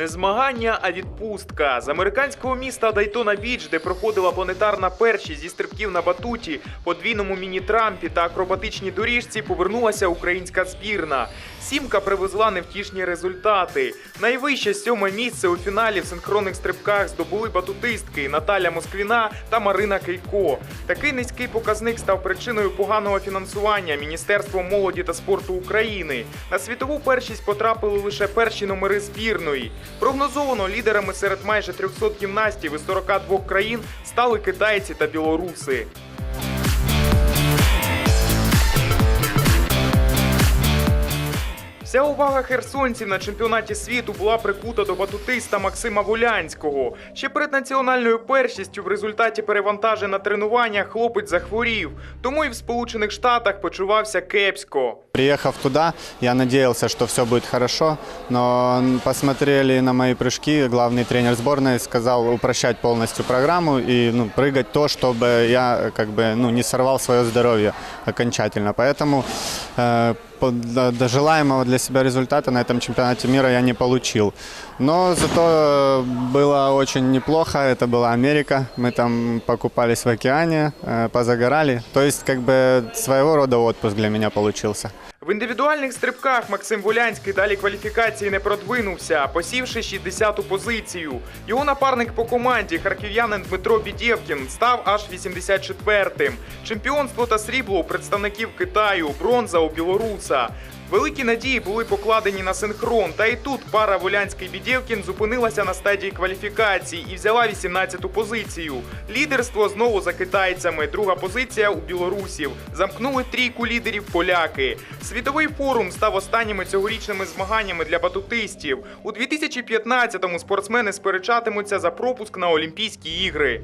Не змагання, а відпустка. З американського міста Дайтона Біч, де проходила планетарна першість зі стрибків на батуті, подвійному міні-трампі та акробатичній доріжці, повернулася українська збірна. Сімка привезла невтішні результати. Найвище сьоме місце у фіналі в синхронних стрибках здобули батутистки Наталя Москвіна та Марина Кейко. Такий низький показник став причиною поганого фінансування Міністерством молоді та спорту України. На світову першість потрапили лише перші номери збірної. Прогнозовано лідерами серед майже 300 гімнастів із 42 країн стали китайці та білоруси. Вся увага херсонців на чемпіонаті світу була прикута до батутиста Максима Волянського. Ще перед національною першістю в результаті перевантажень на тренуваннях хлопець захворів, тому і в Сполучених Штатах почувався кепсько. Приехав туда, я надеялся, что все будет хорошо, но посмотрели на мои прыжки, главный тренер сборной сказал упрощать полностью программу и ну, прыгать то, чтобы я как бы ну, не сорвал свое здоровье окончательно. Поэтому э, по- до, до желаемого для себя результата на этом чемпионате мира я не получил. Но зато э, было очень неплохо, это была Америка, мы там покупались в океане, э, позагорали. То есть как бы своего рода отпуск для меня получился. В індивідуальних стрибках Максим Волянський далі кваліфікації не продвинувся, посівши 60-ту позицію. Його напарник по команді, харків'янин Дмитро Бідєвкін, став аж 84-тим. Чемпіонство та срібло у представників Китаю, бронза у білоруса. Великі надії були покладені на синхрон, та і тут пара Волянський Бідєвкін зупинилася на стадії кваліфікації і взяла 18-ту позицію. Лідерство знову за китайцями. Друга позиція у білорусів. Замкнули трійку лідерів поляки. Світовий форум став останніми цьогорічними змаганнями для батутистів. У 2015-му спортсмени сперечатимуться за пропуск на Олімпійські ігри.